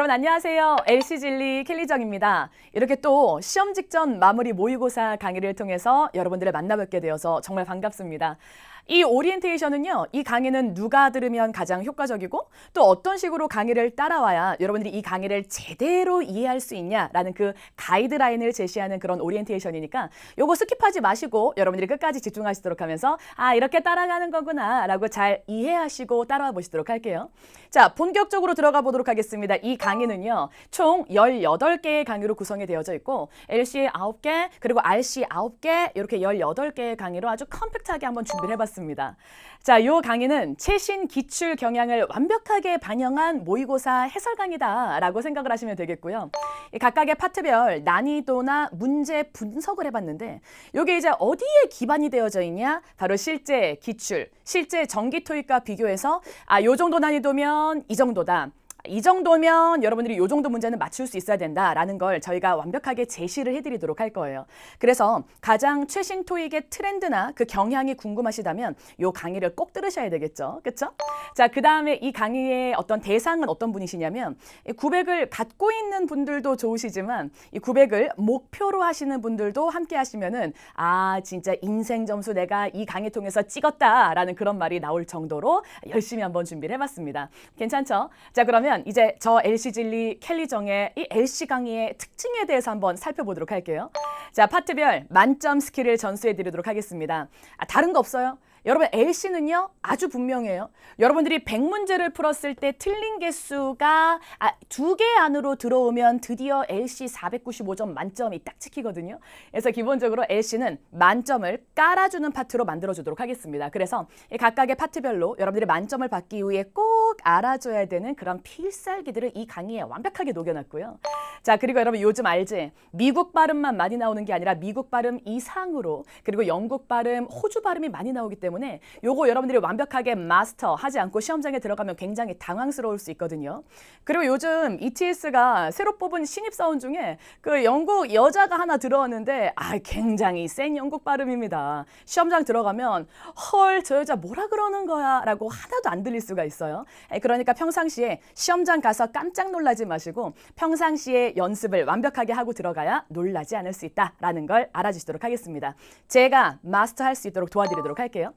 여러분 안녕하세요. LC진리 켈리정입니다. 이렇게 또 시험 직전 마무리 모의고사 강의를 통해서 여러분들을 만나뵙게 되어서 정말 반갑습니다. 이 오리엔테이션은요, 이 강의는 누가 들으면 가장 효과적이고 또 어떤 식으로 강의를 따라와야 여러분들이 이 강의를 제대로 이해할 수 있냐라는 그 가이드라인을 제시하는 그런 오리엔테이션이니까 요거 스킵하지 마시고 여러분들이 끝까지 집중하시도록 하면서 아, 이렇게 따라가는 거구나 라고 잘 이해하시고 따라와 보시도록 할게요. 자, 본격적으로 들어가 보도록 하겠습니다. 이 강의 는요, 총 18개의 강의로 구성이 되어져 있고 LC 9개, 그리고 RC 9개, 이렇게 18개의 강의로 아주 컴팩트하게 한번 준비를 해봤습니다. 자, 요 강의는 최신 기출 경향을 완벽하게 반영한 모의고사 해설 강의다라고 생각을 하시면 되겠고요. 이 각각의 파트별 난이도나 문제 분석을 해봤는데 요게 이제 어디에 기반이 되어져 있냐? 바로 실제 기출, 실제 정기 토익과 비교해서 아, 요 정도 난이도면 이 정도다. 이 정도면 여러분들이 이 정도 문제는 맞출 수 있어야 된다라는 걸 저희가 완벽하게 제시를 해드리도록 할 거예요. 그래서 가장 최신 토익의 트렌드나 그 경향이 궁금하시다면 이 강의를 꼭 들으셔야 되겠죠. 그렇죠? 자, 그 다음에 이 강의의 어떤 대상은 어떤 분이시냐면 이 900을 갖고 있는 분들도 좋으시지만 이 900을 목표로 하시는 분들도 함께 하시면은 아 진짜 인생 점수 내가 이 강의 통해서 찍었다라는 그런 말이 나올 정도로 열심히 한번 준비를 해봤습니다. 괜찮죠? 자 그러면 이제 저 LC 진리 켈리 정의 이 LC 강의의 특징에 대해서 한번 살펴보도록 할게요. 자 파트별 만점 스킬을 전수해 드리도록 하겠습니다. 아, 다른 거 없어요? 여러분 LC는요 아주 분명해요. 여러분들이 100문제를 풀었을 때 틀린 개수가 아, 두개 안으로 들어오면 드디어 LC 495점 만점이 딱 찍히거든요. 그래서 기본적으로 LC는 만점을 깔아주는 파트로 만들어주도록 하겠습니다. 그래서 이 각각의 파트별로 여러분들이 만점을 받기 위해 꼭 알아줘야 되는 그런 필살기들을 이 강의에 완벽하게 녹여놨고요. 자 그리고 여러분 요즘 알지? 미국 발음만 많이 나오는 게 아니라 미국 발음 이상으로 그리고 영국 발음, 호주 발음이 많이 나오기 때문에 요거 여러분들이 완벽하게 마스터 하지 않고 시험장에 들어가면 굉장히 당황스러울 수 있거든요. 그리고 요즘 ETS가 새로 뽑은 신입사원 중에 그 영국 여자가 하나 들어왔는데 아 굉장히 센 영국 발음입니다. 시험장 들어가면 헐 저 여자 뭐라 그러는 거야 라고 하나도 안 들릴 수가 있어요. 에, 그러니까 평상시에 시험장 가서 깜짝 놀라지 마시고 평상시에 연습을 완벽하게 하고 들어가야 놀라지 않을 수 있다라는 걸 알아주시도록 하겠습니다. 제가 마스터할 수 있도록 도와드리도록 할게요.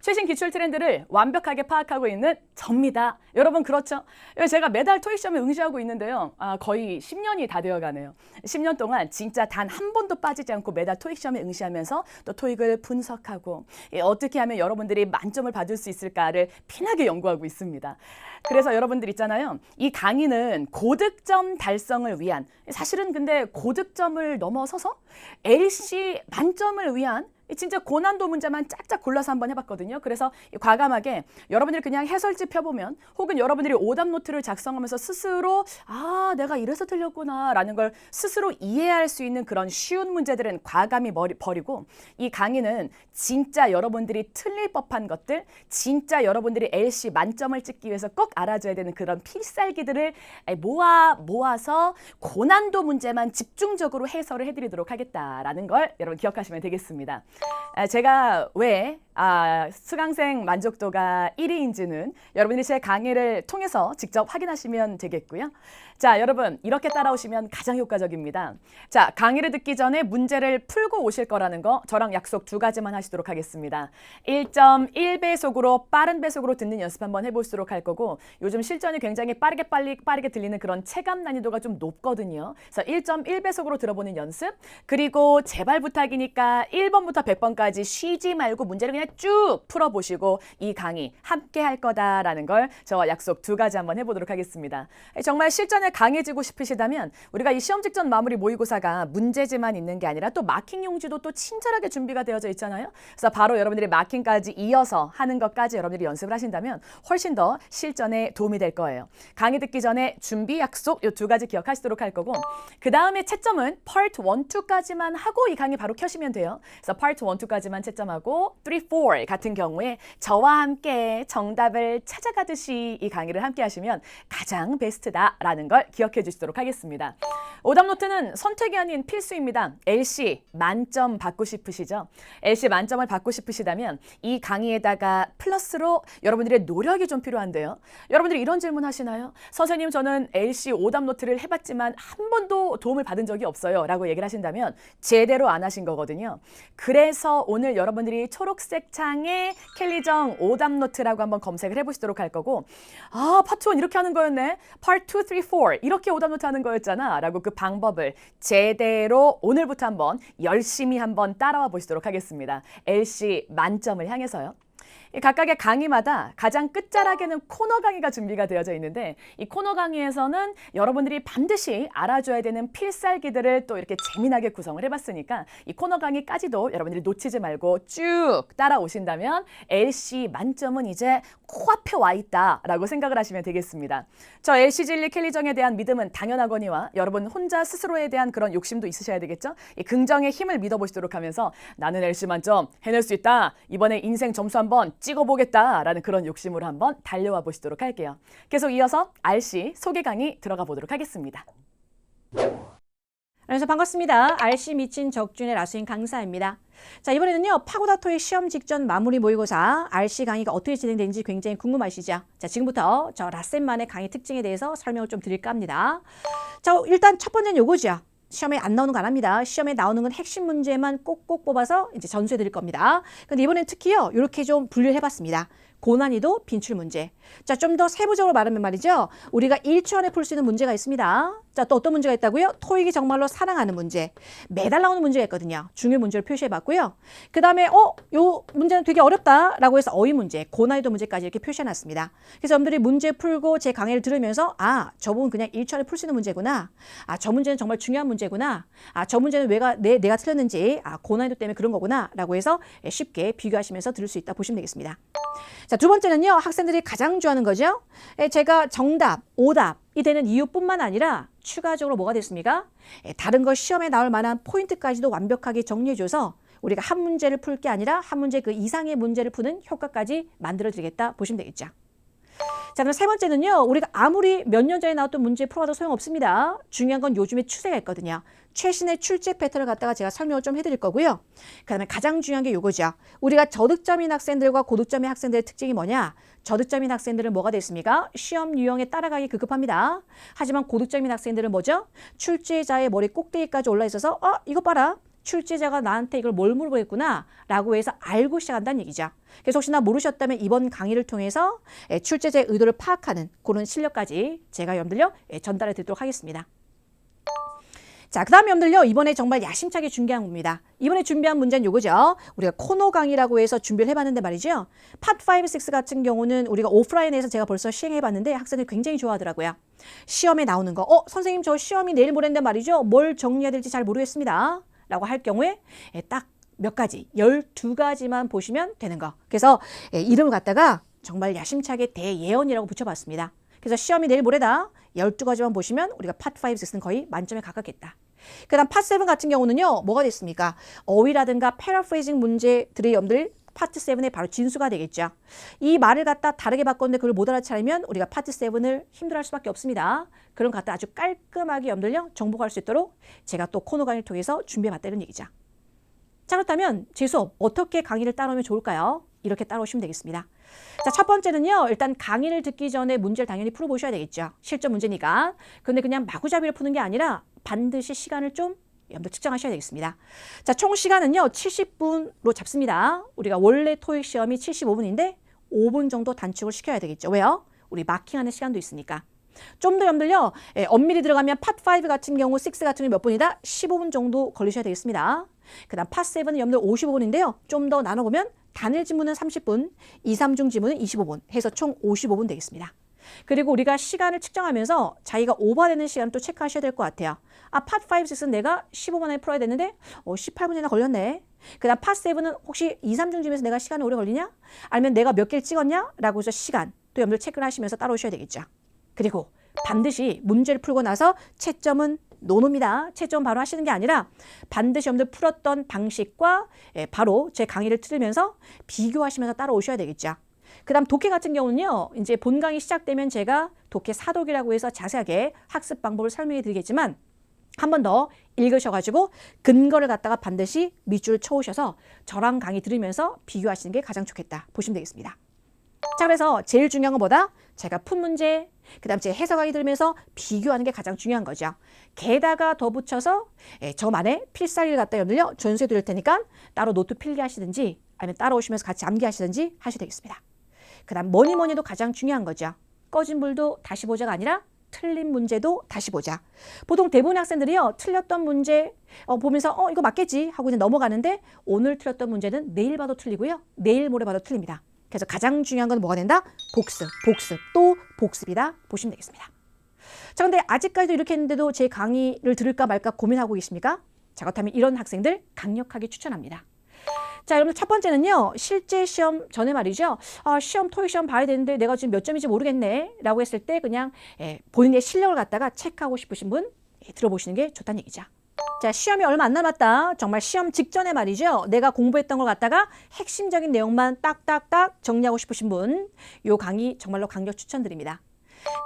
최신 기출 트렌드를 완벽하게 파악하고 있는 접니다. 여러분 그렇죠? 제가 매달 토익 시험에 응시하고 있는데요. 아, 거의 10년이 다 되어가네요. 10년 동안 진짜 단 한 번도 빠지지 않고 매달 토익 시험에 응시하면서 또 토익을 분석하고 예, 어떻게 하면 여러분들이 만점을 받을 수 있을까를 피나게 연구하고 있습니다. 그래서 여러분들 있잖아요. 이 강의는 고득점 달성을 위한 사실은 근데 고득점을 넘어서서 LC 만점을 위한 진짜 고난도 문제만 짝짝 골라서 한번 해봤거든요. 그래서 과감하게 여러분들이 그냥 해설지 펴보면 혹은 여러분들이 오답 노트를 작성하면서 스스로 아 내가 이래서 틀렸구나라는 걸 스스로 이해할 수 있는 그런 쉬운 문제들은 과감히 버리고 이 강의는 진짜 여러분들이 틀릴 법한 것들 진짜 여러분들이 LC 만점을 찍기 위해서 꼭 알아줘야 되는 그런 필살기들을 모아 모아서 고난도 문제만 집중적으로 해설을 해드리도록 하겠다라는 걸 여러분 기억하시면 되겠습니다. 아, 제가 왜 아, 수강생 만족도가 1위인지는 여러분들이 제 강의를 통해서 직접 확인하시면 되겠고요. 자, 여러분 이렇게 따라오시면 가장 효과적입니다. 자, 강의를 듣기 전에 문제를 풀고 오실 거라는 거 저랑 약속 두 가지만 하시도록 하겠습니다. 1.1배속으로 빠른 배속으로 듣는 연습 한번 해볼수록 할 거고 요즘 실전이 굉장히 빠르게 빨리 빠르게 들리는 그런 체감 난이도가 좀 높거든요. 그래서 1.1배속으로 들어보는 연습 그리고 제발 부탁이니까 1번부터 100번까지 쉬지 말고 문제를 그냥 쭉 풀어보시고 이 강의 함께 할 거다라는 걸 저와 약속 두 가지 한번 해보도록 하겠습니다. 정말 실전에 강해지고 싶으시다면 우리가 이 시험 직전 마무리 모의고사가 문제지만 있는 게 아니라 또 마킹 용지도 또 친절하게 준비가 되어져 있잖아요. 그래서 바로 여러분들이 마킹까지 이어서 하는 것까지 여러분들이 연습을 하신다면 훨씬 더 실전에 도움이 될 거예요. 강의 듣기 전에 준비 약속 이 두 가지 기억하시도록 할 거고 그 다음에 채점은 파트 1, 2까지만 하고 이 강의 바로 켜시면 돼요. 그래서 파트 1, 2까지만 채점하고 3, 4 같은 경우에 저와 함께 정답을 찾아가듯이 이 강의를 함께 하시면 가장 베스트다라는 걸 기억해 주시도록 하겠습니다. 오답 노트는 선택이 아닌 필수입니다. LC 만점 받고 싶으시죠? LC 만점을 받고 싶으시다면 이 강의에다가 플러스로 여러분들의 노력이 좀 필요한데요. 여러분들이 이런 질문 하시나요? 선생님 저는 LC 오답 노트를 해봤지만 한 번도 도움을 받은 적이 없어요. 라고 얘기를 하신다면 제대로 안 하신 거거든요. 그래서 오늘 여러분들이 초록색 창에 켈리정 오답 노트라고 한번 검색을 해보시도록 할 거고 아 파트 1 이렇게 하는 거였네. 파트 2, 3, 4 이렇게 오답 노트 하는 거였잖아. 라고 그 방법을 제대로 오늘부터 한번 열심히 한번 따라와 보시도록 하겠습니다. LC 만점을 향해서요. 이 각각의 강의마다 가장 끝자락에는 코너 강의가 준비가 되어져 있는데 이 코너 강의에서는 여러분들이 반드시 알아줘야 되는 필살기들을 또 이렇게 재미나게 구성을 해봤으니까 이 코너 강의까지도 여러분들이 놓치지 말고 쭉 따라오신다면 LC 만점은 이제 코앞에 와 있다라고 생각을 하시면 되겠습니다. 저 LC 진리 캘리정에 대한 믿음은 당연하거니와 여러분 혼자 스스로에 대한 그런 욕심도 있으셔야 되겠죠? 이 긍정의 힘을 믿어보시도록 하면서 나는 LC 만점 해낼 수 있다. 이번에 인생 점수 한번 찍어보겠다라는 그런 욕심으로 한번 달려와 보시도록 할게요. 계속 이어서 RC 소개 강의 들어가 보도록 하겠습니다. 안녕하세요. 반갑습니다. RC 미친 적준의 라수인 강사입니다. 자, 이번에는요, 파고다 토익 시험 직전 마무리 모의고사 RC 강의가 어떻게 진행되는지 굉장히 궁금하시죠? 자, 지금부터 저 라센만의 강의 특징에 대해서 설명을 좀 드릴까 합니다. 자, 일단 첫 번째는 요거죠. 시험에 안 나오는 거 안 합니다. 시험에 나오는 건 핵심 문제만 꼭꼭 뽑아서 이제 전수해 드릴 겁니다. 근데 이번엔 특히요, 이렇게 좀 분류를 해봤습니다. 고난이도 빈출 문제. 자, 좀 더 세부적으로 말하면 말이죠. 우리가 1초 안에 풀 수 있는 문제가 있습니다. 자, 또 어떤 문제가 있다고요? 토익이 정말로 사랑하는 문제. 매달 나오는 문제가 있거든요. 중요 문제를 표시해 봤고요. 그 다음에, 어, 요 문제는 되게 어렵다 라고 해서 어휘 문제, 고난이도 문제까지 이렇게 표시해 놨습니다. 그래서 여러분들이 문제 풀고 제 강의를 들으면서, 아, 저 부분 그냥 1초 안에 풀 수 있는 문제구나. 아, 저 문제는 정말 중요한 문제구나. 아, 저 문제는 왜가, 내, 내가 틀렸는지, 아, 고난이도 때문에 그런 거구나. 라고 해서 쉽게 비교하시면서 들을 수 있다 보시면 되겠습니다. 자, 두 번째는요, 학생들이 가장 좋아하는 거죠. 에, 제가 정답, 오답 이 되는 이유뿐만 아니라 추가적으로 뭐가 됐습니까? 에, 다른 거 시험에 나올 만한 포인트까지도 완벽하게 정리해줘서 우리가 한 문제를 풀 게 아니라 한 문제 그 이상의 문제를 푸는 효과까지 만들어 드리겠다 보시면 되겠죠. 자, 그럼 세 번째는요. 우리가 아무리 몇 년 전에 나왔던 문제 풀어도 소용없습니다. 중요한 건 요즘에 추세가 있거든요. 최신의 출제 패턴을 갖다가 제가 설명을 좀 해드릴 거고요. 그 다음에 가장 중요한 게 요거죠. 우리가 저득점인 학생들과 고득점인 학생들의 특징이 뭐냐? 저득점인 학생들은 뭐가 됐습니까? 시험 유형에 따라가기 급급합니다. 하지만 고득점인 학생들은 뭐죠? 출제자의 머리 꼭대기까지 올라 있어서 어 이거 봐라. 출제자가 나한테 이걸 뭘 물어보겠구나 라고 해서 알고 시작한다는 얘기죠. 그래서 혹시나 모르셨다면 이번 강의를 통해서 예, 출제자의 의도를 파악하는 그런 실력까지 제가 여러분들요 예, 전달해 드리도록 하겠습니다. 자, 그 다음에 여러분들요, 이번에 정말 야심차게 준비한 겁니다. 이번에 준비한 문제는 요거죠. 우리가 코너 강의라고 해서 준비를 해봤는데 말이죠. 파트 5, 6 같은 경우는 우리가 오프라인에서 제가 벌써 시행해봤는데 학생들이 굉장히 좋아하더라고요. 시험에 나오는 거. 어, 선생님 저 시험이 내일 모레인데 말이죠. 뭘 정리해야 될지 잘 모르겠습니다. 라고 할 경우에 예, 딱몇 가지, 12가지만 보시면 되는 거. 그래서 예, 이름을 갖다가 정말 야심차게 대예언이라고 붙여봤습니다. 그래서 시험이 내일 모레다. 12가지만 보시면 우리가 파트 5, 6는 거의 만점에 가깝겠다. 그 다음 파트 7 같은 경우는요. 뭐가 됐습니까? 어휘라든가 패러프레이징 문제들의 염들 파트 7의 바로 진수가 되겠죠. 이 말을 갖다 다르게 바꿨는데 그걸 못 알아차리면 우리가 파트 7을 힘들어할 수밖에 없습니다. 그런 갖다 아주 깔끔하게 염들려 정복할 수 있도록 제가 또 코너 강의를 통해서 준비해봤다는 얘기죠. 자 그렇다면 제 수업 어떻게 강의를 따라오면 좋을까요? 이렇게 따라오시면 되겠습니다. 자, 첫 번째는요. 일단 강의를 듣기 전에 문제를 당연히 풀어보셔야 되겠죠. 실전 문제니까. 근데 그냥 마구잡이로 푸는 게 아니라 반드시 시간을 좀 여러분들 측정하셔야 되겠습니다. 자, 총 시간은요. 70분로 잡습니다. 우리가 원래 토익 시험이 75분인데 5분 정도 단축을 시켜야 되겠죠. 왜요? 우리 마킹하는 시간도 있으니까. 좀더 여러분들요. 예, 엄밀히 들어가면 팟5 같은 경우 6 같은 경우 몇 분이다? 15분 정도 걸리셔야 되겠습니다. 그 다음 팟 7은 여러분들 55분인데요. 좀 더 나눠보면 단일 지문은 30분, 2, 3중 지문은 25분 해서 총 55분 되겠습니다. 그리고 우리가 시간을 측정하면서 자기가 오버되는 시간 또 체크하셔야 될 것 같아요. 아, 팟 5, 6은 내가 15분 안에 풀어야 되는데 어, 18분이나 걸렸네. 그 다음 팟 7은 혹시 2, 3중 지문에서 내가 시간이 오래 걸리냐? 아니면 내가 몇 개를 찍었냐? 라고 해서 시간 또 여러분들 체크를 하시면서 따라오셔야 되겠죠. 그리고 반드시 문제를 풀고 나서 채점은 노노입니다. 채점 바로 하시는 게 아니라 반드시 여러분들 풀었던 방식과 예, 바로 제 강의를 들으면서 비교하시면서 따라오셔야 되겠죠. 그 다음 독해 같은 경우는요. 이제 본강이 시작되면 제가 독해 사독이라고 해서 자세하게 학습 방법을 설명해 드리겠지만 한 번 더 읽으셔가지고 근거를 갖다가 반드시 밑줄 쳐오셔서 저랑 강의 들으면서 비교하시는 게 가장 좋겠다 보시면 되겠습니다. 자 그래서 제일 중요한 것보다 제가 푼 문제 그 다음 제 해석 강의 들으면서 비교하는 게 가장 중요한 거죠. 게다가 더 붙여서 예, 저만의 필살기를 갖다 여러분들요 전수해 드릴 테니까 따로 노트 필기하시든지 아니면 따라오시면서 같이 암기하시든지 하셔도 되겠습니다. 그 다음 뭐니 뭐니 해도 가장 중요한 거죠. 꺼진 불도 다시 보자가 아니라 틀린 문제도 다시 보자. 보통 대부분의 학생들이요 틀렸던 문제 어, 보면서 어 이거 맞겠지 하고 그냥 넘어가는데 오늘 틀렸던 문제는 내일 봐도 틀리고요 내일 모레 봐도 틀립니다. 그래서 가장 중요한 건 뭐가 된다? 복습, 복습, 또 복습이다 보시면 되겠습니다. 자, 근데 아직까지도 이렇게 했는데도 제 강의를 들을까 말까 고민하고 계십니까? 자, 그렇다면 이런 학생들 강력하게 추천합니다. 자, 여러분 첫 번째는요. 실제 시험 전에 말이죠. 아, 시험 토익 시험 봐야 되는데 내가 지금 몇 점인지 모르겠네라고 했을 때 그냥 예, 본인의 실력을 갖다가 체크하고 싶으신 분 예, 들어보시는 게 좋다는 얘기죠. 자, 시험이 얼마 안 남았다. 정말 시험 직전에 말이죠. 내가 공부했던 걸 갖다가 핵심적인 내용만 딱딱딱 정리하고 싶으신 분, 요 강의 정말로 강력 추천드립니다.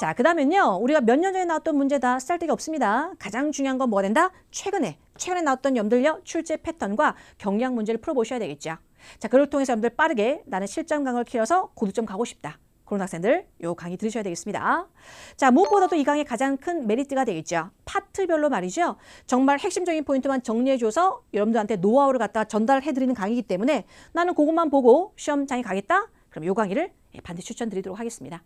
자, 그 다음엔요. 우리가 몇 년 전에 나왔던 문제다 쓸데기 없습니다. 가장 중요한 건 뭐가 된다? 최근에, 최근에 나왔던 염들요 출제 패턴과 경량 문제를 풀어보셔야 되겠죠. 자, 그걸 통해서 여러분들 빠르게 나는 실전 강을 키워서 고득점 가고 싶다. 그런 학생들 요 강의 들으셔야 되겠습니다. 자, 무엇보다도 이 강의 가장 큰 메리트가 되겠죠. 파트별로 말이죠. 정말 핵심적인 포인트만 정리해줘서 여러분들한테 노하우를 갖다 전달해드리는 강의이기 때문에 나는 그것만 보고 시험장에 가겠다? 그럼 요 강의를 예, 반드시 추천드리도록 하겠습니다.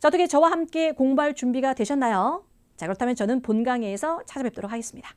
자, 어떻게 저와 함께 공부할 준비가 되셨나요? 자, 그렇다면 저는 본 강의에서 찾아뵙도록 하겠습니다.